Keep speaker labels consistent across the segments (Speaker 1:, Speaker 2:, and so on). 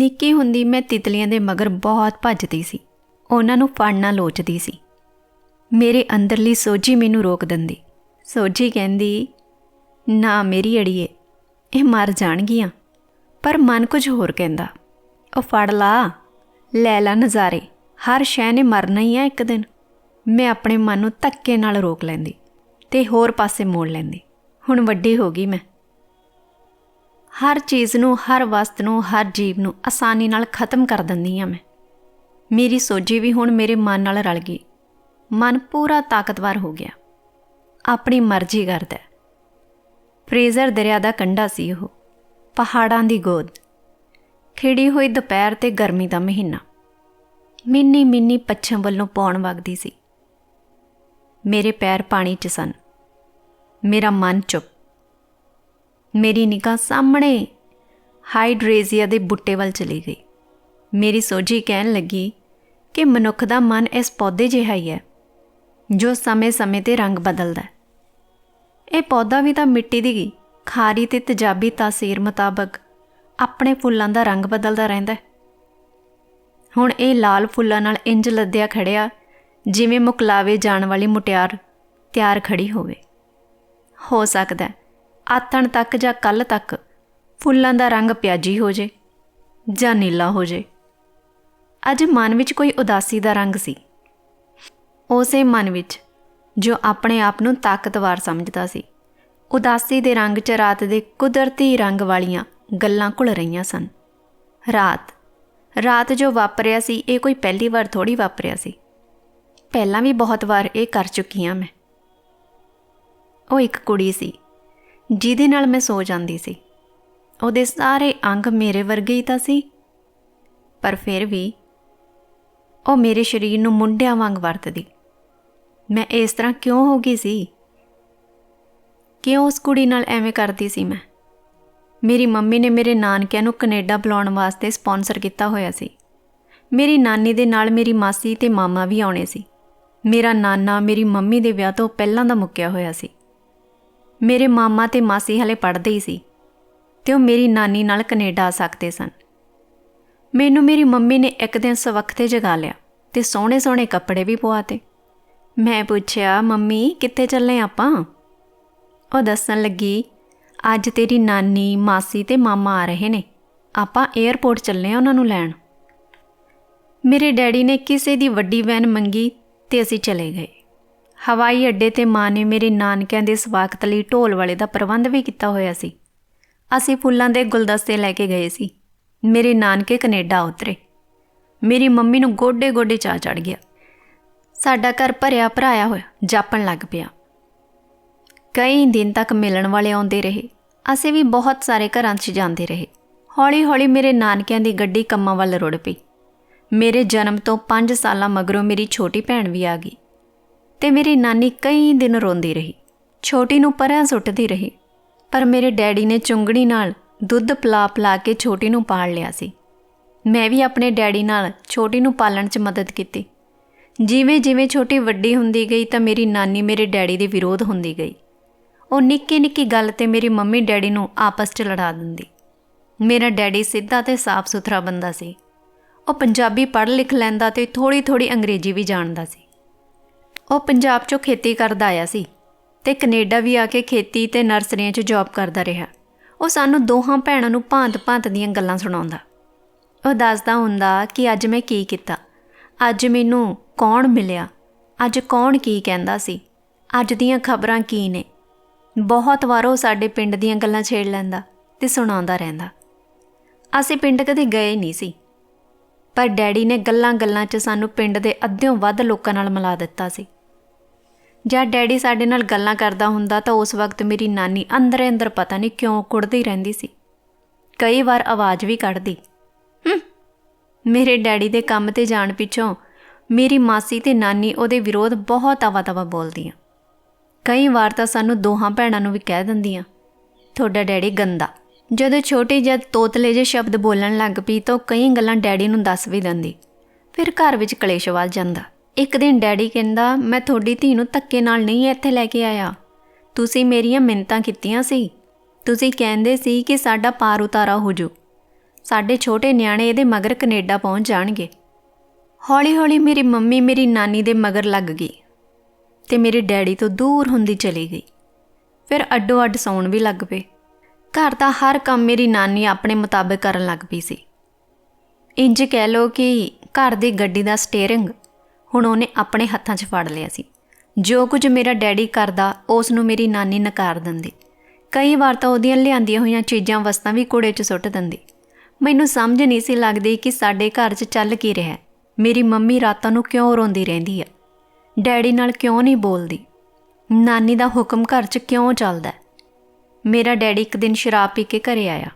Speaker 1: ਨਿੱਕੀ ਹੁੰਦੀ ਮੈਂ ਤਿਤਲੀਆਂ ਦੇ ਮਗਰ ਬਹੁਤ ਭੱਜਦੀ ਸੀ। ਉਹਨਾਂ ਨੂੰ ਫੜਨਾ ਲੋਚਦੀ ਸੀ। ਮੇਰੇ ਅੰਦਰਲੀ ਸੋਝੀ ਮੈਨੂੰ ਰੋਕ ਦਿੰਦੀ। ਸੋਝੀ ਕਹਿੰਦੀ, ਨਾ ਮੇਰੀ ਅੜੀਏ, ਇਹ ਮਰ ਜਾਣਗੀਆਂ। ਪਰ ਮਨ ਕੁਝ ਹੋਰ ਕਹਿੰਦਾ, ਉਹ ਫੜ ਲਾ, ਲੈ ਲਾ ਨਜ਼ਾਰੇ। ਹਰ ਸ਼ੈ ਨੇ ਮਰਨਾ ਹੀ ਆ ਇੱਕ ਦਿਨ। ਮੈਂ ਆਪਣੇ ਮਨ ਨੂੰ ਧੱਕੇ ਨਾਲ ਰੋਕ ਲੈਂਦੀ ਤੇ ਹੋਰ ਪਾਸੇ ਮੋੜ ਲੈਂਦੀ। ਹੁਣ ਵੱਡੀ ਹੋ ਗਈ ਮੈਂ। ਹਰ ਚੀਜ਼ ਨੂੰ, ਹਰ ਵਸਤ ਨੂੰ, ਹਰ ਜੀਵ ਨੂੰ ਆਸਾਨੀ ਨਾਲ ਖਤਮ ਕਰ ਦਿੰਦੀ ਆ ਮੈਂ। ਮੇਰੀ ਸੋਝੀ ਵੀ ਹੁਣ ਮੇਰੇ ਮਨ ਨਾਲ ਰਲ ਗਈ। ਮਨ ਪੂਰਾ ਤਾਕਤਵਰ ਹੋ ਗਿਆ। ਆਪਣੀ ਮਰਜ਼ੀ ਕਰਦਾ ਫਰੇਜ਼ਰ ਦਰਿਆ ਦਾ ਕੰਢਾ ਸੀ ਉਹ। ਪਹਾੜਾਂ ਦੀ ਗੋਦ। ਖਿੜੀ ਹੋਈ ਦੁਪਹਿਰ ਤੇ ਗਰਮੀ ਦਾ ਮਹੀਨਾ। ਮਿੰਨੀ ਮਿੰਨੀ ਪੱਛਮ ਵੱਲੋਂ ਪੌਣ ਵਗਦੀ ਸੀ। ਮੇਰੇ ਪੈਰ ਪਾਣੀ 'ਚ ਸਨ। ਮੇਰਾ ਮਨ ਚੁੱਪ। ਮੇਰੀ ਨਿਗਾਹ ਸਾਹਮਣੇ। ਹਾਈਡਰੇਜ਼ੀਆ ਦੇ ਬੁੱਟੇ ਵੱਲ ਚਲੀ ਗਈ। ਮੇਰੀ ਸੋਝੀ ਕਹਿਣ ਲੱਗੀ ਕਿ ਮਨੁੱਖ ਦਾ ਮਨ ਇਸ ਪੌਦੇ ਜਿਹਾ ਹੀ ਹੈ, ਜੋ ਸਮੇਂ-ਸਮੇਂ ਤੇ ਰੰਗ ਬਦਲਦਾ ਹੈ। ਇਹ ਪੌਦਾ ਵੀ ਤਾਂ ਮਿੱਟੀ ਦੀ ਖਾਰੀ ਤੇ ਤਜਾਬੀ ਤਾਸੀਰ ਮੁਤਾਬਕ ਆਪਣੇ ਫੁੱਲਾਂ ਦਾ ਰੰਗ ਬਦਲਦਾ ਰਹਿੰਦਾ ਹੈ। ਹੁਣ ਇਹ ਲਾਲ ਫੁੱਲਾਂ ਨਾਲ ਇੰਜ ਲੱਦਿਆ ਖੜਿਆ, ਜਿਵੇਂ ਮੁਕਲਾਵੇ ਜਾਣ ਵਾਲੀ ਮੁਟਿਆਰ ਤਿਆਰ ਖੜੀ ਹੋਵੇ। ਹੋ ਸਕਦਾ ਆਤਣ ਤੱਕ ਜਾਂ ਕੱਲ ਤੱਕ ਫੁੱਲਾਂ ਦਾ ਰੰਗ ਪਿਆਜੀ ਹੋ ਜੇ ਜਾਂ ਨੀਲਾ ਹੋ ਜੇ। ਅੱਜ ਮਨ ਵਿੱਚ ਕੋਈ ਉਦਾਸੀ ਦਾ ਰੰਗ ਸੀ। ਉਸੇ ਮਨ ਵਿੱਚ ਜੋ ਆਪਣੇ ਆਪ ਨੂੰ ਤਾਕਤਵਰ ਸਮਝਦਾ ਸੀ। ਉਦਾਸੀ ਦੇ ਰੰਗ 'ਚ ਰਾਤ ਦੇ ਕੁਦਰਤੀ ਰੰਗ ਵਾਲੀਆਂ ਗੱਲਾਂ ਘੁਲ ਰਹੀਆਂ ਸਨ। ਰਾਤ ਰਾਤ ਜੋ ਵਾਪਰਿਆ ਸੀ, ਇਹ ਕੋਈ ਪਹਿਲੀ ਵਾਰ ਥੋੜੀ ਵਾਪਰਿਆ ਸੀ। ਪਹਿਲਾਂ ਵੀ ਬਹੁਤ ਵਾਰ ਇਹ ਕਰ ਚੁੱਕੀ ਹਾਂ ਮੈਂ। ਉਹ ਇੱਕ ਕੁੜੀ ਸੀ। ਜਿਹਦੇ ਨਾਲ ਮੈਂ ਸੋ ਜਾਂਦੀ ਸੀ। ਉਹਦੇ ਸਾਰੇ ਅੰਗ ਮੇਰੇ ਵਰਗੇ ਹੀ ਤਾਂ ਸੀ। ਪਰ ਫਿਰ ਵੀ ਉਹ ਮੇਰੇ ਸਰੀਰ ਨੂੰ ਮੁੰਡਿਆਂ ਵਾਂਗ ਵਰਤਦੀ। ਮੈਂ ਇਸ ਤਰ੍ਹਾਂ ਕਿਉਂ ਹੋ ਗਈ ਸੀ? ਕਿਉਂ ਉਸ ਕੁੜੀ ਨਾਲ ਐਵੇਂ ਕਰਦੀ ਸੀ ਮੈਂ? ਮੇਰੀ ਮੰਮੀ ਨੇ ਮੇਰੇ ਨਾਨਕਿਆਂ ਨੂੰ ਕੈਨੇਡਾ ਬੁਲਾਉਣ ਵਾਸਤੇ ਸਪਾਂਸਰ ਕੀਤਾ ਹੋਇਆ ਸੀ। ਮੇਰੀ ਨਾਨੀ ਦੇ ਨਾਲ ਮੇਰੀ ਮਾਸੀ ਤੇ ਮਾਮਾ ਵੀ ਆਉਣੇ ਸੀ। ਮੇਰਾ ਨਾਨਾ ਮੇਰੀ ਮੰਮੀ ਦੇ ਵਿਆਹ ਤੋਂ ਪਹਿਲਾਂ ਦਾ ਮੁੱਕਿਆ ਹੋਇਆ ਸੀ। ਮੇਰੇ ਮਾਮਾ ਤੇ ਮਾਸੀ ਹਲੇ ਪੜ੍ਹਦੇ ਹੀ ਸੀ ਤੇ ਉਹ ਮੇਰੀ ਨਾਨੀ ਨਾਲ ਕੈਨੇਡਾ ਆ ਸਕਦੇ ਸਨ। ਮੈਨੂੰ ਮੇਰੀ ਮੰਮੀ ਨੇ ਇੱਕ ਦਿਨ ਸਵਖਤੇ ਜਗਾ ਲਿਆ ਤੇ ਸੋਹਣੇ ਸੋਹਣੇ ਕੱਪੜੇ ਵੀ ਪਵਾਤੇ ਮੈਂ ਪੁੱਛਿਆ, ਮੰਮੀ, ਕਿੱਥੇ ਚੱਲੇ ਆਪਾਂ? ਉਹ ਦੱਸਣ ਲੱਗੀ, ਅੱਜ ਤੇਰੀ ਨਾਨੀ, ਮਾਸੀ ਤੇ ਮਾਮਾ ਆ ਰਹੇ ਨੇ। ਆਪਾਂ 에ਅਰਪੋਰਟ ਚੱਲੇ ਆ ਉਹਨਾਂ ਨੂੰ ਲੈਣ। ਮੇਰੇ ਡੈਡੀ ਨੇ ਕਿਸੇ ਦੀ ਵੱਡੀ ਵੈਨ ਮੰਗੀ ਤੇ ਅਸੀਂ ਚਲੇ ਗਏ। ਹਵਾਈ ਅੱਡੇ ਤੇ ਮਾਂ ਨੇ ਮੇਰੇ ਨਾਨਕਿਆਂ ਦੇ ਸਵਾਗਤ ਲਈ ਢੋਲ ਵਾਲੇ ਦਾ ਪ੍ਰਬੰਧ ਵੀ ਕੀਤਾ ਹੋਇਆ ਸੀ। ਅਸੀਂ ਫੁੱਲਾਂ ਦੇ ਗੁਲਦਸਤੇ ਲੈ ਕੇ ਗਏ ਸੀ। ਮੇਰੇ ਨਾਨਕੇ ਕੈਨੇਡਾ ਉਤਰੇ। ਮੇਰੀ ਮੰਮੀ ਨੂੰ ਗੋਡੇ-ਗੋਡੇ ਚਾ ਚੜ ਗਿਆ। ਸਾਡਾ ਘਰ ਭਰਿਆ ਭਰਾਇਆ ਹੋਇਆ, ਜਾਪਣ ਲੱਗ ਪਿਆ। ਕਈ ਦਿਨ ਤੱਕ ਮਿਲਣ ਵਾਲੇ ਆਉਂਦੇ ਰਹੇ। ਅਸੀਂ ਵੀ ਬਹੁਤ ਸਾਰੇ ਘਰਾਂ 'ਚ ਜਾਂਦੇ ਰਹੇ। ਹੌਲੀ-ਹੌਲੀ ਮੇਰੇ ਨਾਨਕਿਆਂ ਦੀ ਗੱਡੀ ਕੰਮਾਂ ਵੱਲ ਰੁੜ ਪਈ। ਮੇਰੇ ਜਨਮ ਤੋਂ 5 ਸਾਲਾਂ ਮਗਰੋਂ ਮੇਰੀ ਛੋਟੀ ਭੈਣ ਵੀ ਆ ਗਈ। ਤੇ ਮੇਰੀ ਨਾਨੀ ਕਈ ਦਿਨ ਰੋਂਦੀ ਰਹੀ। ਛੋਟੀ ਨੂੰ ਪਰਾਂ ਸੁੱਟਦੀ ਰਹੀ, ਪਰ ਮੇਰੇ ਡੈਡੀ ਨੇ ਚੁੰਗੜੀ ਨਾਲ ਦੁੱਧ ਪਲਾ ਪਲਾ ਕੇ ਛੋਟੀ ਨੂੰ ਪਾਲ ਲਿਆ ਸੀ। ਮੈਂ ਵੀ ਆਪਣੇ ਡੈਡੀ ਨਾਲ ਛੋਟੀ ਨੂੰ ਪਾਲਣ 'ਚ ਮਦਦ ਕੀਤੀ। ਜਿਵੇਂ ਜਿਵੇਂ ਛੋਟੀ ਵੱਡੀ ਹੁੰਦੀ ਗਈ ਤਾਂ ਮੇਰੀ ਨਾਨੀ ਮੇਰੇ ਡੈਡੀ ਦੇ ਵਿਰੋਧ ਹੁੰਦੀ ਗਈ। ਉਹ ਨਿੱਕੀ ਨਿੱਕੀ ਗੱਲ ਤੇ ਮੇਰੀ ਮੰਮੀ ਡੈਡੀ ਨੂੰ ਆਪਸ 'ਚ ਲੜਾ ਦਿੰਦੀ। ਮੇਰਾ ਡੈਡੀ ਸਿੱਧਾ ਤੇ ਸਾਫ਼ ਸੁਥਰਾ ਬੰਦਾ ਸੀ। ਉਹ ਪੰਜਾਬੀ ਪੜ੍ਹ ਲਿਖ ਲੈਂਦਾ ਤੇ ਥੋੜੀ ਥੋੜੀ ਅੰਗਰੇਜ਼ੀ ਵੀ ਜਾਣਦਾ ਸੀ। ਉਹ ਪੰਜਾਬ 'ਚੋਂ ਖੇਤੀ ਕਰਦਾ ਆਇਆ ਸੀ ਤੇ ਕੈਨੇਡਾ ਵੀ ਆ ਕੇ ਖੇਤੀ ਤੇ ਨਰਸਰੀਆਂ 'ਚ ਜੌਬ ਕਰਦਾ ਰਿਹਾ। ਉਹ ਸਾਨੂੰ ਦੋਹਾਂ ਭੈਣਾਂ ਨੂੰ ਭਾਂਤ-ਭਾਂਤ ਦੀਆਂ ਗੱਲਾਂ ਸੁਣਾਉਂਦਾ। ਉਹ ਦੱਸਦਾ ਹੁੰਦਾ ਕਿ ਅੱਜ ਮੈਂ ਕੀ ਕੀਤਾ? ਅੱਜ ਮੈਨੂੰ ਕੌਣ ਮਿਲਿਆ? ਅੱਜ ਕੌਣ ਕੀ ਕਹਿੰਦਾ ਸੀ? ਅੱਜ ਦੀਆਂ ਖਬਰਾਂ ਕੀ ਨੇ? ਬਹੁਤ ਵਾਰ ਉਹ ਸਾਡੇ ਪਿੰਡ ਦੀਆਂ ਗੱਲਾਂ ਛੇੜ ਲੈਂਦਾ ਤੇ ਸੁਣਾਉਂਦਾ ਰਹਿੰਦਾ। ਅਸੀਂ ਪਿੰਡ ਕਦੇ ਗਏ ਨਹੀਂ ਸੀ। ਪਰ ਡੈਡੀ ਨੇ ਗੱਲਾਂ-ਗੱਲਾਂ 'ਚ ਸਾਨੂੰ ਪਿੰਡ ਦੇ ਅੱਧਿਓਂ ਵੱਧ ਲੋਕਾਂ ਨਾਲ ਮਿਲਾ ਦਿੱਤਾ ਸੀ। ਜਦ ਡੈਡੀ ਸਾਡੇ ਨਾਲ ਗੱਲਾਂ ਕਰਦਾ ਹੁੰਦਾ ਤਾਂ ਉਸ ਵਕਤ ਮੇਰੀ ਨਾਨੀ ਅੰਦਰੇ ਅੰਦਰ ਪਤਾ ਨਹੀਂ ਕਿਉਂ ਕੁੜਦੀ ਰਹਿੰਦੀ ਸੀ। ਕਈ ਵਾਰ ਆਵਾਜ਼ ਵੀ ਕੱਢਦੀ। ਮੇਰੇ ਡੈਡੀ ਦੇ ਕੰਮ ਤੇ ਜਾਣ ਪਿੱਛੋਂ ਮੇਰੀ ਮਾਸੀ ਤੇ ਨਾਨੀ ਉਹਦੇ ਵਿਰੋਧ ਬਹੁਤ ਆਵਾ-ਤਵਾ ਬੋਲਦੀਆਂ। ਕਈ ਵਾਰ ਤਾਂ ਸਾਨੂੰ ਦੋਹਾਂ ਭੈਣਾਂ ਨੂੰ ਵੀ ਕਹਿ ਦਿੰਦੀਆਂ, ਤੁਹਾਡਾ ਡੈਡੀ ਗੰਦਾ। ਜਦੋਂ ਛੋਟੀ ਜਦ ਤੋਤਲੇ ਜੇ ਸ਼ਬਦ ਬੋਲਣ ਲੱਗ ਪਈ ਤਾਂ ਕਈ ਗੱਲਾਂ ਡੈਡੀ ਨੂੰ ਦੱਸ ਵੀ ਦਿੰਦੀ। ਫਿਰ ਘਰ ਵਿੱਚ ਕਲੇਸ਼ ਵੱਧ ਜਾਂਦਾ। ਇੱਕ ਦਿਨ ਡੈਡੀ ਕਹਿੰਦਾ, ਮੈਂ ਤੁਹਾਡੀ ਧੀ ਨੂੰ ਧੱਕੇ ਨਾਲ ਨਹੀਂ ਇੱਥੇ ਲੈ ਕੇ ਆਇਆ। ਤੁਸੀਂ ਮੇਰੀਆਂ ਮਿੰਤਾਂ ਕੀਤੀਆਂ ਸੀ। ਤੁਸੀਂ ਕਹਿੰਦੇ ਸੀ ਕਿ ਸਾਡਾ ਪਾਰ ਉਤਾਰਾ ਹੋ ਜੂ ਸਾਡੇ ਛੋਟੇ ਨਿਆਣੇ ਇਹਦੇ ਮਗਰ ਕੈਨੇਡਾ ਪਹੁੰਚ ਜਾਣਗੇ। ਹੌਲੀ-ਹੌਲੀ ਮੇਰੀ ਮੰਮੀ ਮੇਰੀ ਨਾਨੀ ਦੇ ਮਗਰ ਲੱਗ ਗਈ ਤੇ ਮੇਰੇ ਡੈਡੀ ਤੋਂ ਦੂਰ ਹੁੰਦੀ ਚਲੀ ਗਈ। ਫਿਰ ਅੱਡੋ ਅੱਡ ਸੌਣ ਵੀ ਲੱਗ ਪਏ। ਘਰ ਦਾ ਹਰ ਕੰਮ ਮੇਰੀ ਨਾਨੀ ਆਪਣੇ ਮੁਤਾਬਕ ਕਰਨ ਲੱਗ ਪਈ ਸੀ। ਇੰਜ ਕਹਿ ਲੋ ਕਿ ਘਰ ਦੀ ਗੱਡੀ ਦਾ ਸਟੀਅਰਿੰਗ ਹੁਣ ਉਹਨੇ ਆਪਣੇ ਹੱਥਾਂ 'ਚ ਫੜ ਲਿਆ ਸੀ। ਜੋ ਕੁਝ ਮੇਰਾ ਡੈਡੀ ਕਰਦਾ, ਉਸ ਨੂੰ ਮੇਰੀ ਨਾਨੀ ਨਕਾਰ ਦਿੰਦੀ। ਕਈ ਵਾਰ ਤਾਂ ਉਹਦੀਆਂ ਲਿਆਂਦੀਆਂ ਹੋਈਆਂ ਚੀਜ਼ਾਂ ਵਸਤਾਂ ਵੀ ਕੂੜੇ 'ਚ ਸੁੱਟ ਦਿੰਦੀ। ਮੈਨੂੰ ਸਮਝ ਨਹੀਂ ਸੀ ਲੱਗਦੀ ਕਿ ਸਾਡੇ ਘਰ 'ਚ ਚੱਲ ਕੀ ਰਿਹਾ ਮੇਰੀ ਮੰਮੀ ਰਾਤਾਂ ਨੂੰ ਕਿਉਂ ਰੋਂਦੀ ਰਹਿੰਦੀ ਆ ਡੈਡੀ ਨਾਲ ਕਿਉਂ ਨਹੀਂ ਬੋਲਦੀ? ਨਾਨੀ ਦਾ ਹੁਕਮ ਘਰ 'ਚ ਕਿਉਂ ਚੱਲਦਾ ਮੇਰਾ ਡੈਡੀ ਇੱਕ ਦਿਨ ਸ਼ਰਾਬ ਪੀ ਕੇ ਘਰੇ ਆਇਆ।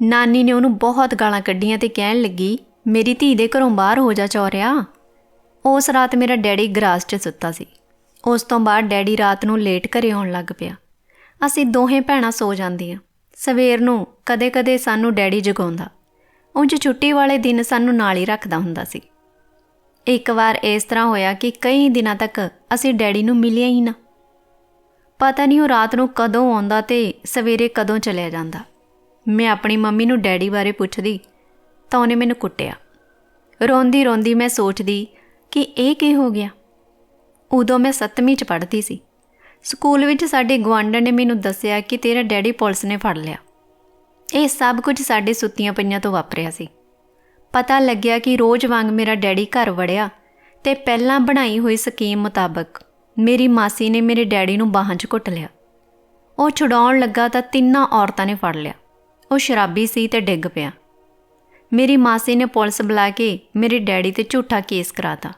Speaker 1: ਨਾਨੀ ਨੇ ਉਹਨੂੰ ਬਹੁਤ ਗਾਲਾਂ ਕੱਢੀਆਂ ਤੇ ਕਹਿਣ ਲੱਗੀ, ਮੇਰੀ ਧੀ ਦੇ ਘਰੋਂ ਬਾਹਰ ਹੋ ਜਾ ਚੌਰਿਆ। ਉਸ ਰਾਤ ਮੇਰਾ ਡੈਡੀ ਗਰਾਸ 'ਚ ਸੁੱਤਾ ਸੀ। ਉਸ ਤੋਂ ਬਾਅਦ ਡੈਡੀ ਰਾਤ ਨੂੰ ਲੇਟ ਘਰੇ ਆਉਣ ਲੱਗ ਪਿਆ। ਅਸੀਂ ਦੋਹੇ ਭੈਣਾਂ ਸੋ ਜਾਂਦੀਆਂ। ਸਵੇਰ ਨੂੰ ਕਦੇ-ਕਦੇ ਸਾਨੂੰ ਡੈਡੀ ਜਗਾਉਂਦਾ। ਉਂਝ ਛੁੱਟੀ ਵਾਲੇ ਦਿਨ ਸਾਨੂੰ ਨਾਲ ਹੀ ਰੱਖਦਾ ਹੁੰਦਾ ਸੀ। ਇੱਕ ਵਾਰ ਇਸ ਤਰ੍ਹਾਂ ਹੋਇਆ ਕਿ ਕਈ ਦਿਨਾਂ ਤੱਕ ਅਸੀਂ ਡੈਡੀ ਨੂੰ ਮਿਲਿਆ ਹੀ ਨਾ। ਪਤਾ ਨਹੀਂ ਉਹ ਰਾਤ ਨੂੰ ਕਦੋਂ ਆਉਂਦਾ ਤੇ ਸਵੇਰੇ ਕਦੋਂ ਚਲਿਆ ਜਾਂਦਾ। ਮੈਂ ਆਪਣੀ ਮੰਮੀ ਨੂੰ ਡੈਡੀ ਬਾਰੇ ਪੁੱਛਦੀ ਤਾਂ ਉਹਨੇ ਮੈਨੂੰ ਕੁੱਟਿਆ। ਰੋਂਦੀ ਰੋਂਦੀ ਮੈਂ ਸੋਚਦੀ ਕਿ ਇਹ ਕੀ ਹੋ ਗਿਆ? ਉਦੋਂ ਮੈਂ 7ਵੀਂ ਚ ਪੜ੍ਹਦੀ ਸੀ। ਸਕੂਲ ਵਿੱਚ ਸਾਡੇ ਗਵਾਂਢਣ ਨੇ ਮੈਨੂੰ ਦੱਸਿਆ ਕਿ ਤੇਰਾ ਡੈਡੀ ਪੁਲਿਸ ਨੇ ਫੜ ਲਿਆ। ਇਹ ਸਭ ਕੁਝ ਸਾਡੇ ਸੁੱਤੀਆਂ ਪਈਆਂ ਤੋਂ ਵਾਪਰਿਆ ਸੀ। ਪਤਾ ਲੱਗਿਆ ਕਿ ਰੋਜ਼ ਵਾਂਗ ਮੇਰਾ ਡੈਡੀ ਘਰ ਵੜਿਆ ਤੇ ਪਹਿਲਾਂ ਬਣਾਈ ਹੋਈ ਸਕੀਮ ਮੁਤਾਬਕ ਮੇਰੀ ਮਾਸੀ ਨੇ ਮੇਰੇ ਡੈਡੀ ਨੂੰ ਬਾਹਾਂ 'ਚ ਘੁੱਟ ਲਿਆ। ਉਹ ਛੁਡਾਉਣ ਲੱਗਾ ਤਾਂ ਤਿੰਨਾਂ ਔਰਤਾਂ ਨੇ ਫੜ ਲਿਆ। ਉਹ ਸ਼ਰਾਬੀ ਸੀ ਤੇ ਡਿੱਗ ਪਿਆ। ਮੇਰੀ ਮਾਸੀ ਨੇ ਪੁਲਿਸ ਬੁਲਾ ਕੇ ਮੇਰੇ ਡੈਡੀ ਤੇ ਝੂਠਾ ਕੇਸ ਕਰਾਤਾ।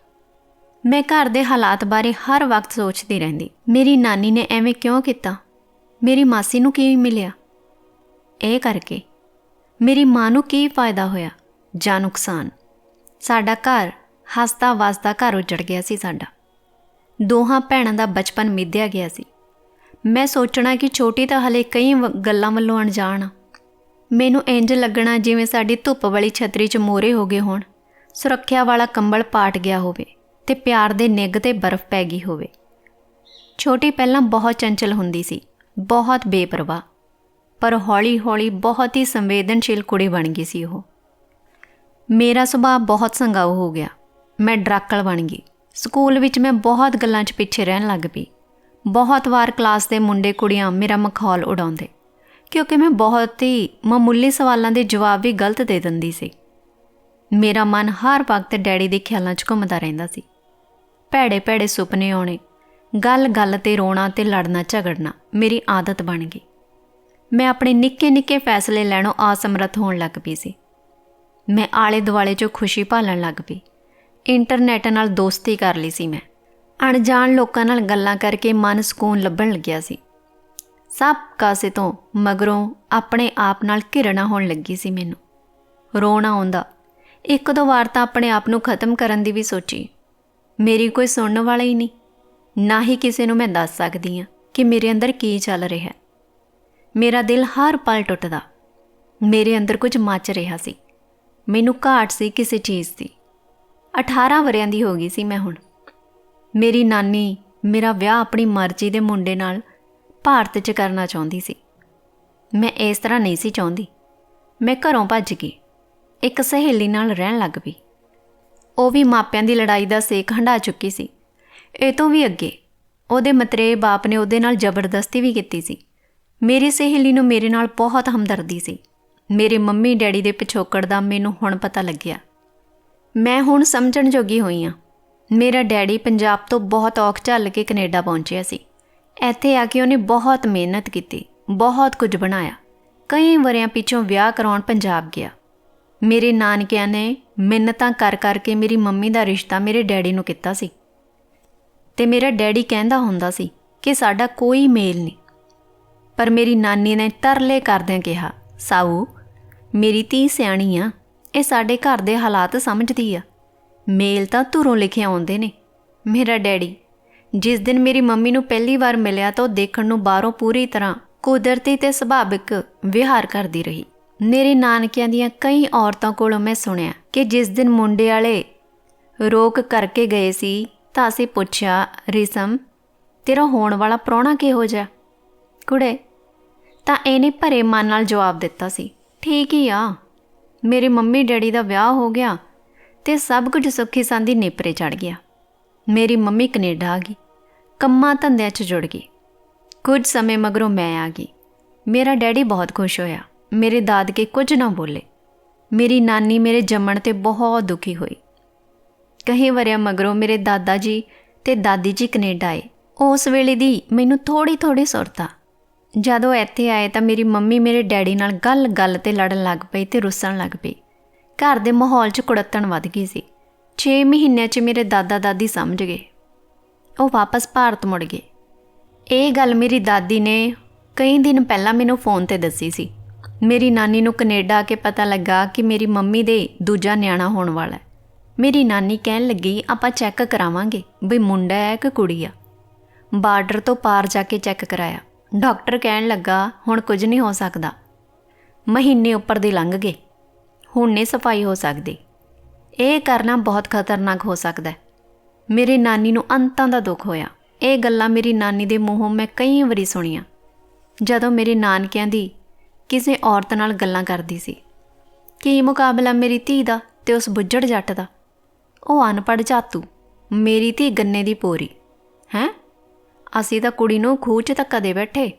Speaker 1: ਮੈਂ ਘਰ ਦੇ ਹਾਲਾਤ ਬਾਰੇ ਹਰ ਵਕਤ ਸੋਚਦੀ ਰਹਿੰਦੀ। ਮੇਰੀ ਨਾਨੀ ਨੇ ਐਵੇਂ ਕਿਉਂ ਕੀਤਾ? ਮੇਰੀ ਮਾਸੀ ਨੂੰ ਕੀ ਮਿਲਿਆ? ਇਹ ਕਰਕੇ ਮੇਰੀ ਮਾਂ ਨੂੰ ਕੀ ਫਾਇਦਾ ਹੋਇਆ? ਜਾਂ ਨੁਕਸਾਨ? ਸਾਡਾ ਘਰ ਹੱਸਦਾ ਵਸਦਾ ਘਰ ਉਜੜ ਗਿਆ ਸੀ ਸਾਡਾ। ਦੋਹਾਂ ਭੈਣਾਂ ਦਾ ਬਚਪਨ ਮਿੱਧਿਆ ਗਿਆ ਸੀ। ਮੈਂ ਸੋਚਣਾ ਕਿ ਛੋਟੀ ਤਾਂ ਹਲੇ ਕਈ ਵ- ਗੱਲਾਂ ਵੱਲੋਂ ਅਣਜਾਣ ਆ। ਮੈਨੂੰ ਇੰਜ ਲੱਗਣਾ ਜਿਵੇਂ ਸਾਡੀ ਧੁੱਪ ਵਾਲੀ ਛਤਰੀ 'ਚ ਮੋਰੇ ਹੋ ਗਏ ਹੋਣ। ਸੁਰੱਖਿਆ ਵਾਲਾ ਕੰਬਲ ਪਾਟ ਗਿਆ ਹੋਵੇ। ਤੇ ਪਿਆਰ ਦੇ ਨਿੱਘ ਤੇ ਬਰਫ਼ ਪੈ ਗਈ ਹੋਵੇ। ਛੋਟੀ ਪਹਿਲਾਂ ਬਹੁਤ ਚੰਚਲ ਹੁੰਦੀ ਸੀ, ਬਹੁਤ ਬੇਪਰਵਾਹ, ਪਰ ਹੌਲੀ-ਹੌਲੀ ਬਹੁਤ ਹੀ ਸੰਵੇਦਨਸ਼ੀਲ ਕੁੜੀ ਬਣ ਗਈ ਸੀ ਉਹ। ਮੇਰਾ ਸੁਭਾਅ ਬਹੁਤ ਸੰਗਾਊ ਹੋ ਗਿਆ। ਮੈਂ ਡਰਾਕਲ ਬਣ ਗਈ। ਸਕੂਲ ਵਿੱਚ ਮੈਂ ਬਹੁਤ ਗੱਲਾਂ 'ਚ ਪਿੱਛੇ ਰਹਿਣ ਲੱਗ ਪਈ। ਬਹੁਤ ਵਾਰ ਕਲਾਸ ਦੇ ਮੁੰਡੇ ਕੁੜੀਆਂ ਮੇਰਾ ਮਖੌਲ ਉਡਾਉਂਦੇ, ਕਿਉਂਕਿ ਮੈਂ ਬਹੁਤ ਹੀ ਮਾਮੂਲੀ ਸਵਾਲਾਂ ਦੇ ਜਵਾਬ ਵੀ ਗਲਤ ਦੇ ਦਿੰਦੀ ਸੀ। ਮੇਰਾ ਮਨ ਹਰ ਵਕਤ ਡੈਡੀ ਦੇ ਖਿਆਲਾਂ 'ਚ ਘੁੰਮਦਾ ਰਹਿੰਦਾ ਸੀ। ਭੈੜੇ ਭੈੜੇ ਸੁਪਨੇ ਆਉਣੇ। ਗੱਲ-ਗੱਲ ਤੇ ਰੋਣਾ ਤੇ ਲੜਨਾ ਝਗੜਨਾ ਮੇਰੀ ਆਦਤ ਬਣ ਗਈ। ਮੈਂ ਆਪਣੇ ਨਿੱਕੇ-ਨਿੱਕੇ ਫੈਸਲੇ ਲੈਣੋਂ ਅਸਮਰੱਥ ਹੋਣ ਲੱਗ ਪਈ ਸੀ। ਮੈਂ ਆਲੇ ਦੁਆਲੇ 'ਚੋਂ ਖੁਸ਼ੀ ਭਾਲਣ ਲੱਗ ਪਈ। ਇੰਟਰਨੈਟ ਨਾਲ ਦੋਸਤੀ ਕਰ ਲਈ ਸੀ ਮੈਂ। ਅਣਜਾਣ ਲੋਕਾਂ ਨਾਲ ਗੱਲਾਂ ਕਰਕੇ ਮਨ ਸਕੂਨ ਲੱਭਣ ਲੱਗਿਆ ਸੀ। ਸਭ ਕਾਸੇ ਤੋਂ ਮਗਰੋਂ ਆਪਣੇ ਆਪ ਨਾਲ ਘਿਰਣਾ ਹੋਣ ਲੱਗੀ ਸੀ ਮੈਨੂੰ। ਰੋਣਾ ਆਉਂਦਾ। ਇੱਕ ਦੋ ਵਾਰ ਤਾਂ ਆਪਣੇ ਆਪ ਨੂੰ ਖਤਮ ਕਰਨ ਦੀ ਵੀ ਸੋਚੀ। ਮੇਰੀ ਕੋਈ ਸੁਣਨ ਵਾਲਾ ਹੀ ਨਹੀਂ। ਨਾ ਹੀ ਕਿਸੇ ਨੂੰ ਮੈਂ ਦੱਸ ਸਕਦੀ ਹਾਂ ਕਿ ਮੇਰੇ ਅੰਦਰ ਕੀ ਚੱਲ ਰਿਹਾ ਹੈ। ਮੇਰਾ ਦਿਲ ਹਰ ਪਲ ਟੁੱਟਦਾ। ਮੇਰੇ ਅੰਦਰ ਕੁਝ ਮੱਚ ਰਿਹਾ ਸੀ। ਮੈਨੂੰ ਘਾਟ ਸੀ ਕਿਸੇ ਚੀਜ਼ ਦੀ। 18 ਵਰਿਆਂ ਦੀ ਹੋ ਗਈ ਸੀ ਮੈਂ ਹੁਣ। ਮੇਰੀ ਨਾਨੀ ਮੇਰਾ ਵਿਆਹ ਆਪਣੀ ਮਰਜ਼ੀ ਦੇ ਮੁੰਡੇ ਨਾਲ ਭਾਰਤ 'ਚ ਕਰਨਾ ਚਾਹੁੰਦੀ ਸੀ। ਮੈਂ ਇਸ ਤਰ੍ਹਾਂ ਨਹੀਂ ਸੀ ਚਾਹੁੰਦੀ। ਮੈਂ ਘਰੋਂ ਭੱਜ ਗਈ। ਇੱਕ ਸਹੇਲੀ ਨਾਲ ਰਹਿਣ ਲੱਗ ਪਈ। ਉਹ ਵੀ ਮਾਪਿਆਂ ਦੀ ਲੜਾਈ ਦਾ ਸੇਕ ਹੰਢਾ ਚੁੱਕੀ ਸੀ। ਇਹ ਤੋਂ ਵੀ ਅੱਗੇ, ਉਹਦੇ ਮਤਰੇ ਬਾਪ ਨੇ ਉਹਦੇ ਨਾਲ ਜ਼ਬਰਦਸਤੀ ਵੀ ਕੀਤੀ ਸੀ। ਮੇਰੀ ਸਹੇਲੀ ਨੂੰ ਮੇਰੇ ਨਾਲ ਬਹੁਤ ਹਮਦਰਦੀ ਸੀ। ਮੇਰੇ ਮੰਮੀ ਡੈਡੀ ਦੇ ਪਿਛੋਕੜ ਦਾ ਮੈਨੂੰ ਹੁਣ ਪਤਾ ਲੱਗਿਆ। ਮੈਂ ਹੁਣ ਸਮਝਣ ਜੋਗੀ ਹੋਈ ਹਾਂ ਮੇਰਾ ਡੈਡੀ ਪੰਜਾਬ ਤੋਂ ਬਹੁਤ ਔਖ ਝੱਲ ਕੇ ਕੈਨੇਡਾ ਪਹੁੰਚਿਆ ਸੀ। ਇੱਥੇ ਆ ਕੇ ਉਹਨੇ ਬਹੁਤ ਮਿਹਨਤ ਕੀਤੀ, ਬਹੁਤ ਕੁਝ ਬਣਾਇਆ। ਕਈ ਵਰਿਆਂ ਪਿੱਛੋਂ ਵਿਆਹ ਕਰਾਉਣ ਪੰਜਾਬ ਗਿਆ। ਮੇਰੇ ਨਾਨਕਿਆਂ ਨੇ ਮਿੰਨਤਾਂ ਕਰ ਕਰਕੇ ਮੇਰੀ ਮੰਮੀ ਦਾ ਰਿਸ਼ਤਾ ਮੇਰੇ ਡੈਡੀ ਨੂੰ ਕੀਤਾ ਸੀ। ਤੇ ਮੇਰਾ ਡੈਡੀ ਕਹਿੰਦਾ ਹੁੰਦਾ ਸੀ ਕਿ ਸਾਡਾ ਕੋਈ ਮੇਲ ਨਹੀਂ। ਪਰ ਮੇਰੀ ਨਾਨੀ ਨੇ ਤਰਲੇ ਕਰਦਿਆਂ ਕਿਹਾ, ਸਾਊ, ਮੇਰੀ ਧੀ ਸਿਆਣੀ ਆ, ਇਹ ਸਾਡੇ ਘਰ ਦੇ ਹਾਲਾਤ ਸਮਝਦੀ ਆ। ਮੇਲ ਤਾਂ ਧੁਰੋਂ ਲਿਖੇ ਆਉਂਦੇ ਨੇ। ਮੇਰਾ ਡੈਡੀ, ਜਿਸ ਦਿਨ ਮੇਰੀ ਮੰਮੀ ਨੂੰ ਪਹਿਲੀ ਵਾਰ ਮਿਲਿਆ ਤਾਂ ਉਹ ਦੇਖਣ ਨੂੰ ਬਾਹਰੋਂ ਪੂਰੀ ਤਰ੍ਹਾਂ ਕੁਦਰਤੀ ਤੇ ਸੁਭਾਵਿਕ ਵਿਹਾਰ ਕਰਦੀ ਰਹੀ। ਮੇਰੇ ਨਾਨਕਿਆਂ ਦੀਆਂ ਕਈ ਔਰਤਾਂ ਕੋਲੋਂ ਮੈਂ ਸੁਣਿਆ ਕਿ ਜਿਸ ਦਿਨ ਮੁੰਡੇ ਵਾਲੇ ਰੋਕ ਕਰਕੇ ਗਏ ਸੀ ਤਾਂ ਅਸੀਂ ਪੁੱਛਿਆ, ਰਿਸਮ, ਤੇਰਾ ਹੋਣ ਵਾਲਾ ਪ੍ਰਾਹੁਣਾ ਕਿਹੋ ਜਿਹਾ? ਕੁੜੇ, ਤਾਂ ਇਹਨੇ ਭਰੇ ਮਨ ਨਾਲ ਜਵਾਬ ਦਿੱਤਾ ਸੀ, ਠੀਕ ਹੀ ਆ, ਮੇਰੇ ਮੰਮੀ ਡੈਡੀ ਦਾ ਵਿਆਹ ਹੋ ਗਿਆ ਤੇ ਸਭ ਕੁਝ ਸੁੱਖੀ ਸੰਦੀ ਨੇਪਰੇ ਚੜ ਗਿਆ। ਮੇਰੀ ਮੰਮੀ ਕੈਨੇਡਾ ਆ ਗਈ, ਕੰਮਾਂ ਧੰਦਿਆਂ 'ਚ ਜੁੜ ਗਈ। ਕੁਝ ਸਮੇਂ ਮਗਰੋਂ ਮੈਂ ਆ ਗਈ। ਮੇਰਾ ਡੈਡੀ ਬਹੁਤ ਖੁਸ਼ ਹੋਇਆ। ਮੇਰੇ ਦਾਦਕੇ ਕੁਝ ਨਾ ਬੋਲੇ। ਮੇਰੀ ਨਾਨੀ ਮੇਰੇ ਜੰਮਣ ਤੇ ਬਹੁਤ ਦੁਖੀ ਹੋਈ। ਕਈ ਵਰਿਆਂ ਮਗਰੋਂ ਮੇਰੇ ਦਾਦਾ ਜੀ ਤੇ ਦਾਦੀ ਜੀ ਕੈਨੇਡਾ ਆਏ। ਉਸ ਵੇਲੇ ਦੀ ਮੈਨੂੰ ਥੋੜੀ ਥੋੜੀ ਸੁਰਤਾ ਜਦੋਂ ਇੱਥੇ ਆਏ ਤਾਂ ਮੇਰੀ ਮੰਮੀ ਮੇਰੇ ਡੈਡੀ ਨਾਲ ਗੱਲ-ਗੱਲ ਤੇ ਲੜਨ ਲੱਗ ਪਈ ਤੇ ਰੁੱਸਣ ਲੱਗ ਪਈ। ਘਰ ਦੇ ਮਾਹੌਲ 'ਚ ਕੁੜੱਤਣ ਵੱਧ ਗਈ ਸੀ। 6 ਮਹੀਨਿਆਂ 'ਚ ਮੇਰੇ ਦਾਦਾ ਦਾਦੀ ਸਮਝ ਗਏ। ਉਹ ਵਾਪਸ ਭਾਰਤ ਮੁੜ ਗਏ। ਇਹ ਗੱਲ ਮੇਰੀ ਦਾਦੀ ਨੇ ਕਈ ਦਿਨ ਪਹਿਲਾਂ ਮੈਨੂੰ ਫੋਨ ਤੇ ਦੱਸੀ ਸੀ। ਮੇਰੀ ਨਾਨੀ ਨੂੰ ਕੈਨੇਡਾ ਆ ਕੇ ਪਤਾ ਲੱਗਾ ਕਿ ਮੇਰੀ ਮੰਮੀ ਦੇ ਦੂਜਾ ਨਿਆਣਾ ਹੋਣ ਵਾਲਾ ਹੈ। ਮੇਰੀ ਨਾਨੀ ਕਹਿਣ ਲੱਗੀ, ਆਪਾਂ ਚੈੱਕ ਕਰਾਵਾਂਗੇ ਬਈ ਮੁੰਡਾ ਹੈ ਕਿ ਕੁੜੀ ਆ? ਬਾਰਡਰ ਤੋਂ ਪਾਰ ਜਾ ਕੇ ਚੈੱਕ ਕਰਾਇਆ। ਡਾਕਟਰ ਕਹਿਣ ਲੱਗਾ, ਹੁਣ ਕੁਝ ਨਹੀਂ ਹੋ ਸਕਦਾ। ਮਹੀਨੇ ਉੱਪਰ ਦੇ ਲੰਘ ਗਏ। ਹੁਣ ਨਹੀਂ ਸਫ਼ਾਈ ਹੋ ਸਕਦੀ। ਇਹ ਕਰਨਾ ਬਹੁਤ ਖਤਰਨਾਕ ਹੋ ਸਕਦਾ ਹੈ। ਮੇਰੀ ਨਾਨੀ ਨੂੰ ਅੰਤਾਂ ਦਾ ਦੁੱਖ ਹੋਇਆ। ਇਹ ਗੱਲਾਂ ਮੇਰੀ ਨਾਨੀ ਦੇ ਮੂੰਹੋਂ ਮੈਂ ਕਈ ਵਾਰੀ ਸੁਣੀਆਂ। ਜਦੋਂ ਮੇਰੇ ਨਾਨਕਿਆਂ ਦੀ ਕਿਸੇ ਔਰਤ ਨਾਲ ਗੱਲਾਂ ਕਰਦੀ ਸੀ ਕੀ ਮੁਕਾਬਲਾ ਮੇਰੀ ਧੀ ਦਾ ਤੇ ਉਸ ਬੁੱਝੜ ਜੱਟ ਦਾ। ਉਹ ਅਨਪੜ੍ਹ ਜਾਤੂ ਮੇਰੀ ਧੀ ਗੰਨੇ ਦੀ ਪੋਰੀ, ਹੈ? ਅਸੀਂ ਤਾਂ ਕੁੜੀ ਨੂੰ ਖੂਹ 'ਚ ਧੱਕਾ ਦੇ ਬੈਠੇ।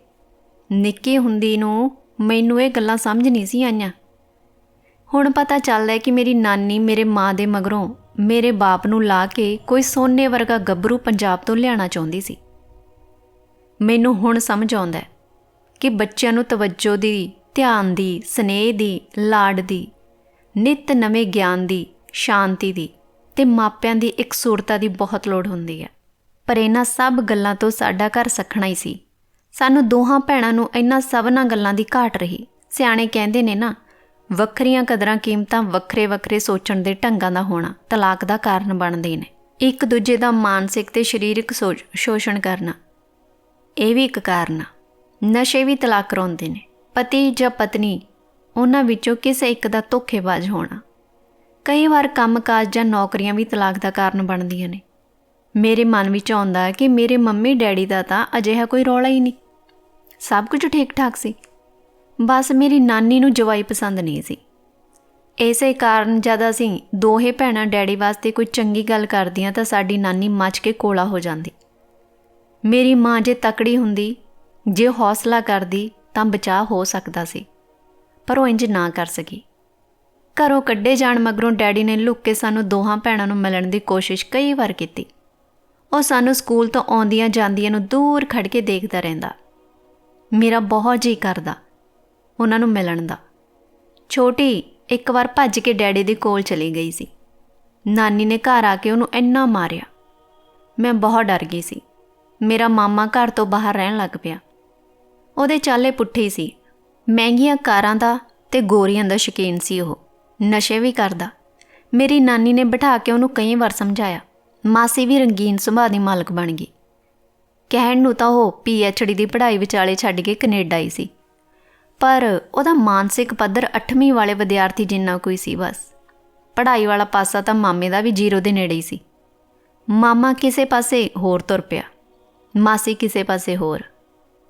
Speaker 1: ਨਿੱਕੀ ਹੁੰਦੀ ਨੂੰ ਮੈਨੂੰ ਇਹ ਗੱਲਾਂ ਸਮਝ ਨਹੀਂ ਸੀ ਆਈਆਂ। ਹੁਣ ਪਤਾ ਚੱਲਦਾ ਕਿ ਮੇਰੀ ਨਾਨੀ ਮੇਰੇ ਮਾਂ ਦੇ ਮਗਰੋਂ ਮੇਰੇ ਬਾਪ ਨੂੰ ਲਾ ਕੇ ਕੋਈ ਸੋਨੇ ਵਰਗਾ ਗੱਭਰੂ ਪੰਜਾਬ ਤੋਂ ਲਿਆਣਾ ਚਾਹੁੰਦੀ ਸੀ। ਮੈਨੂੰ ਹੁਣ ਸਮਝ ਆਉਂਦਾ ਹੈ ਕਿ ਬੱਚਿਆਂ ਨੂੰ ਤਵੱਜੋ ਦੀ, ਧਿਆਨ ਦੀ, ਸਨੇਹ ਦੀ, ਲਾਡ ਦੀ, ਨਿਤ ਨਵੇਂ ਗਿਆਨ ਦੀ, ਸ਼ਾਂਤੀ ਦੀ ਤੇ ਮਾਪਿਆਂ ਦੀ ਇੱਕ ਦੀ ਬਹੁਤ ਲੋੜ ਹੁੰਦੀ ਹੈ। ਪਰ ਇਹਨਾਂ ਸਭ ਗੱਲਾਂ ਤੋਂ ਸਾਡਾ ਘਰ ਸਖਣਾ ਹੀ ਸੀ। ਸਾਨੂੰ ਦੋਹਾਂ ਭੈਣਾਂ ਨੂੰ ਇਹਨਾਂ ਸਭਨਾਂ ਗੱਲਾਂ ਦੀ ਘਾਟ ਰਹੀ। ਸਿਆਣੇ ਕਹਿੰਦੇ ਨੇ ਨਾ, ਵੱਖਰੀਆਂ ਕਦਰਾਂ ਕੀਮਤਾਂ ਵੱਖਰੇ ਵੱਖਰੇ ਸੋਚਣ ਦੇ ਢੰਗਾਂ ਦਾ ਹੋਣਾ ਤਲਾਕ ਦਾ ਕਾਰਨ ਬਣਦੇ ਨੇ। ਇੱਕ ਦੂਜੇ ਦਾ ਮਾਨਸਿਕ ਤੇ ਸਰੀਰਕ ਸੋਚ- ਸ਼ੋਸ਼ਣ ਕਰਨਾ, ਇਹ ਵੀ ਇੱਕ ਕਾਰਨ ਆ। ਨਸ਼ੇ ਵੀ ਤਲਾਕ ਕਰਾਉਂਦੇ ਨੇ। ਪਤੀ ਜਾਂ ਪਤਨੀ, ਉਹਨਾਂ ਵਿੱਚੋਂ ਕਿਸੇ ਇੱਕ ਦਾ ਧੋਖੇਬਾਜ਼ ਹੋਣਾ। ਕਈ ਵਾਰ ਕੰਮਕਾਜ ਜਾਂ ਨੌਕਰੀਆਂ ਵੀ ਤਲਾਕ ਦਾ ਕਾਰਨ ਬਣਦੀਆਂ ਨੇ। ਮੇਰੇ ਮਨ ਵਿੱਚ ਆਉਂਦਾ ਹੈ ਕਿ ਮੇਰੇ ਮੰਮੀ ਡੈਡੀ ਦਾ ਤਾਂ ਅਜਿਹਾ ਕੋਈ ਰੌਲਾ ਹੀ ਨਹੀਂ। ਸਭ ਕੁਝ ਠੀਕ ਠਾਕ ਸੀ। ਬਸ ਮੇਰੀ ਨਾਨੀ ਨੂੰ ਜਵਾਈ ਪਸੰਦ ਨਹੀਂ ਸੀ। ਇਸੇ ਕਾਰਨ ਜਦ ਅਸੀਂ ਦੋਹੇ ਭੈਣਾਂ ਡੈਡੀ ਵਾਸਤੇ ਕੋਈ ਚੰਗੀ ਗੱਲ ਕਰਦੀਆਂ ਤਾਂ ਸਾਡੀ ਨਾਨੀ ਮੱਚ ਕੇ ਕੋਲਾ ਹੋ ਜਾਂਦੀ। ਮੇਰੀ ਮਾਂ ਜੇ ਤਕੜੀ ਹੁੰਦੀ ਜੇ ਹੌਸਲਾ ਕਰਦੀ ਤਾਂ ਬਚਾਅ ਹੋ ਸਕਦਾ ਸੀ, ਪਰ ਉਹ ਇੰਜ ਨਾ ਕਰ ਸਕੀ। ਘਰੋਂ ਕੱਢੇ ਜਾਣ ਮਗਰੋਂ ਡੈਡੀ ਨੇ ਲੁੱਕ ਕੇ ਸਾਨੂੰ ਦੋਹਾਂ ਭੈਣਾਂ ਨੂੰ ਮਿਲਣ ਦੀ ਕੋਸ਼ਿਸ਼ ਕਈ ਵਾਰ ਕੀਤੀ। ਉਹ ਸਾਨੂੰ ਸਕੂਲ ਤੋਂ ਆਉਂਦੀਆਂ ਜਾਂਦੀਆਂ ਨੂੰ ਦੂਰ ਖੜ ਕੇ ਦੇਖਦਾ ਰਹਿੰਦਾ। ਮੇਰਾ ਬਹੁਤ ਜੀ ਕਰਦਾ ਉਹਨਾਂ ਨੂੰ ਮਿਲਣ ਦਾ। ਛੋਟੀ ਇੱਕ ਵਾਰ ਭੱਜ ਕੇ ਡੈਡੀ ਦੇ ਕੋਲ ਚਲੀ ਗਈ ਸੀ। ਨਾਨੀ ਨੇ ਘਰ ਆ ਕੇ ਉਹਨੂੰ ਇੰਨਾ ਮਾਰਿਆ। ਮੈਂ ਬਹੁਤ ਡਰ ਗਈ ਸੀ। ਮੇਰਾ ਮਾਮਾ ਘਰ ਤੋਂ ਬਾਹਰ ਰਹਿਣ ਲੱਗ ਪਿਆ। ਉਹਦੇ ਚਾਲੇ ਪੁੱਠੇ ਸੀ। ਮਹਿੰਗੀਆਂ ਕਾਰਾਂ ਦਾ ਤੇ ਗੋਰੀਆਂ ਦਾ ਸ਼ੌਕੀਨ ਸੀ ਉਹ। ਨਸ਼ੇ ਵੀ ਕਰਦਾ। ਮੇਰੀ ਨਾਨੀ ਨੇ ਬਿਠਾ ਕੇ ਉਹਨੂੰ ਕਈ ਵਾਰ ਸਮਝਾਇਆ, ਮਾਸੀ ਵੀ ਰੰਗੀਨ ਸੁਭਾਅ ਦੀ ਮਾਲਕ ਬਣ ਗਈ। ਕਹਿਣ ਨੂੰ ਤਾਂ ਉਹ ਡੀ ਦੀ ਪੜ੍ਹਾਈ ਵਿਚਾਲੇ ਛੱਡ ਕੇ ਕੈਨੇਡਾ ਆਈ ਸੀ। ਪਰ ਉਹਦਾ ਮਾਨਸਿਕ ਪੱਧਰ 8ਵੀਂ ਵਾਲੇ ਵਿਦਿਆਰਥੀ ਜਿੰਨਾ ਕੋਈ ਸੀ ਬਸ। ਪੜ੍ਹਾਈ ਵਾਲਾ ਪਾਸਾ ਤਾਂ ਮਾਮੇ ਦਾ ਵੀ ਜ਼ੀਰੋ ਦੇ ਨੇੜੇ ਹੀ ਸੀ। ਮਾਮਾ ਕਿਸੇ ਪਾਸੇ ਹੋਰ ਤੁਰ ਪਿਆ, ਮਾਸੀ ਕਿਸੇ ਪਾਸੇ ਹੋਰ।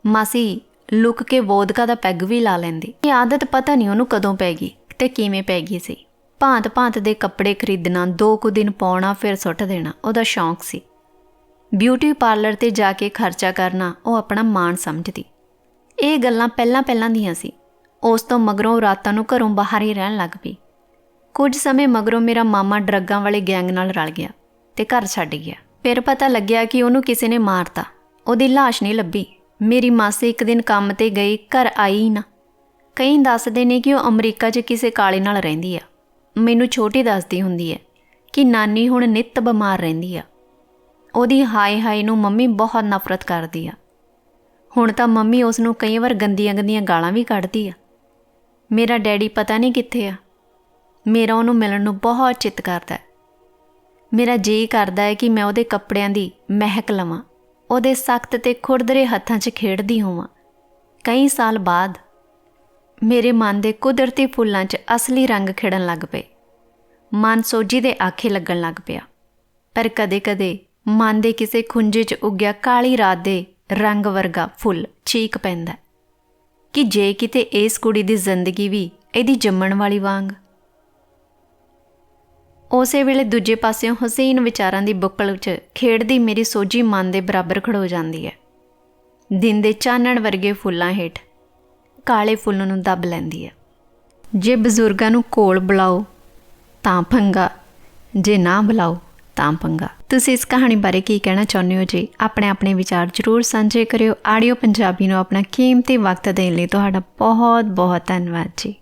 Speaker 1: ਮਾਸੀ ਲੁਕ ਕੇ ਵੋਦਕਾ ਦਾ ਪੈਗ ਵੀ ਲਾ ਲੈਂਦੀ। ਇਹ ਆਦਤ ਪਤਾ ਨਹੀਂ ਉਹਨੂੰ ਕਦੋਂ ਪੈ ਗਈ ਤੇ ਕਿਵੇਂ ਪੈ ਗਈ ਸੀ। ਭਾਂਤ ਭਾਂਤ ਦੇ ਕੱਪੜੇ ਖਰੀਦਣਾ, ਦੋ ਕੁ ਦਿਨ ਪਾਉਣਾ, ਫਿਰ ਸੁੱਟ ਦੇਣਾ, ਉਹਦਾ ਸ਼ੌਂਕ ਸੀ। ਬਿਊਟੀ ਪਾਰਲਰ ਤੇ ਜਾ ਕੇ ਖਰਚਾ ਕਰਨਾ, ਉਹ ਆਪਣਾ ਮਾਣ ਸਮਝਦੀ। ਇਹ ਗੱਲਾਂ ਪਹਿਲਾਂ ਪਹਿਲਾਂ ਦੀਆਂ ਸੀ। ਉਸ ਤੋਂ ਮਗਰੋਂ ਰਾਤਾਂ ਨੂੰ ਘਰੋਂ ਬਾਹਰ ਹੀ ਰਹਿਣ ਲੱਗ ਪਈ। ਕੁਝ ਸਮੇਂ ਮਗਰੋਂ ਮੇਰਾ ਮਾਮਾ ਡਰੱਗਾਂ ਵਾਲੇ ਗੈਂਗ ਨਾਲ ਰਲ ਗਿਆ ਤੇ ਘਰ ਛੱਡ ਗਿਆ। ਫਿਰ ਪਤਾ ਲੱਗਿਆ ਕਿ ਉਹਨੂੰ ਕਿਸੇ ਨੇ ਮਾਰਤਾ। ਉਹਦੀ ਲਾਸ਼ ਨਹੀਂ ਲੱਭੀ। ਮੇਰੀ ਮਾਸੀ ਇੱਕ ਦਿਨ ਕੰਮ ਤੇ ਗਈ, ਘਰ ਆਈ ਨਾ। ਕਈ ਦੱਸਦੇ ਨੇ ਕਿ ਉਹ ਅਮਰੀਕਾ 'ਚ ਕਿਸੇ ਕਾਲੇ ਨਾਲ ਰਹਿੰਦੀ ਆ। ਮੈਨੂੰ ਛੋਟੀ ਦੱਸਦੀ ਹੁੰਦੀ ਹੈ ਕਿ ਨਾਨੀ ਹੁਣ ਨਿੱਤ ਬਿਮਾਰ ਰਹਿੰਦੀ ਆ। ਉਹਦੀ ਹਾਏ ਹਾਏ ਨੂੰ ਮੰਮੀ ਬਹੁਤ ਨਫ਼ਰਤ ਕਰਦੀ ਆ। ਹੁਣ ਤਾਂ ਮੰਮੀ ਉਸ ਨੂੰ ਕਈ ਵਾਰ ਗੰਦੀਆਂ ਗੰਦੀਆਂ ਗਾਲਾਂ ਵੀ ਕੱਢਦੀ ਆ। ਮੇਰਾ ਡੈਡੀ ਪਤਾ ਨਹੀਂ ਕਿੱਥੇ ਆ। ਮੇਰਾ ਉਹਨੂੰ ਮਿਲਣ ਨੂੰ ਬਹੁਤ ਚਿੱਤ ਕਰਦਾ ਮੇਰਾ ਜੀ ਕਰਦਾ ਹੈ ਕਿ ਮੈਂ ਉਹਦੇ ਕੱਪੜਿਆਂ ਦੀ ਮਹਿਕ ਲਵਾਂ। ਉਹਦੇ ਸਖਤ ਤੇ ਖੁਰਦਰੇ ਹੱਥਾਂ 'ਚ ਖੇਡਦੀ ਹੋਵਾਂ। ਕਈ ਸਾਲ ਬਾਅਦ ਮੇਰੇ ਮਨ ਦੇ ਕੁਦਰਤੀ ਫੁੱਲਾਂ 'ਚ ਅਸਲੀ ਰੰਗ ਖਿੜਨ ਲੱਗ ਪਏ। ਮਨ ਸੋਜੀ ਦੇ ਆਖੇ ਲੱਗਣ ਲੱਗ ਪਿਆ। ਪਰ ਕਦੇ-ਕਦੇ ਮਨ ਦੇ ਕਿਸੇ ਖੁੰਝੇ 'ਚ ਉੱਗਿਆ ਕਾਲੀ ਰਾਤ ਦੇ ਰੰਗ ਵਰਗਾ ਫੁੱਲ ਚੀਕ ਪੈਂਦਾ ਕਿ ਜੇ ਕਿਤੇ ਇਸ ਕੁੜੀ ਦੀ ਜ਼ਿੰਦਗੀ ਵੀ ਇਹਦੀ ਜੰਮਣ ਵਾਲੀ ਵਾਂਗ ਉਸੇ ਵੇਲੇ ਦੂਜੇ ਪਾਸਿਓਂ ਹਸੀਨ ਵਿਚਾਰਾਂ ਦੀ ਬੁੱਕਲ 'ਚ ਖੇਡਦੀ ਮੇਰੀ ਸੋਝੀ ਮਨ ਦੇ ਬਰਾਬਰ ਖੜੋ ਜਾਂਦੀ ਹੈ। ਦਿਨ ਦੇ ਚਾਨਣ ਵਰਗੇ ਫੁੱਲਾਂ ਹੇਠ ਕਾਲੇ ਫੁੱਲ ਨੂੰ ਦੱਬ ਲੈਂਦੀ ਹੈ। ਜੇ ਬਜ਼ੁਰਗਾਂ ਨੂੰ ਕੋਲ ਬੁਲਾਓ, ਤਾਂ ਪੰਗਾ। ਜੇ ਨਾ ਬੁਲਾਓ, ਤਾਂ ਪੰਗਾ। ਤੁਸੀਂ ਇਸ ਕਹਾਣੀ ਬਾਰੇ ਕੀ ਕਹਿਣਾ ਚਾਹੁੰਦੇ ਹੋ ਜੀ? ਆਪਣੇ ਆਪਣੇ ਵਿਚਾਰ ਜ਼ਰੂਰ ਸਾਂਝੇ ਕਰਿਓ। ਆਡੀਓ ਪੰਜਾਬੀ ਨੂੰ ਆਪਣਾ ਕੀਮਤੀ ਵਕਤ ਦੇਣ ਲਈ ਤੁਹਾਡਾ ਬਹੁਤ ਬਹੁਤ ਧੰਨਵਾਦ ਜੀ।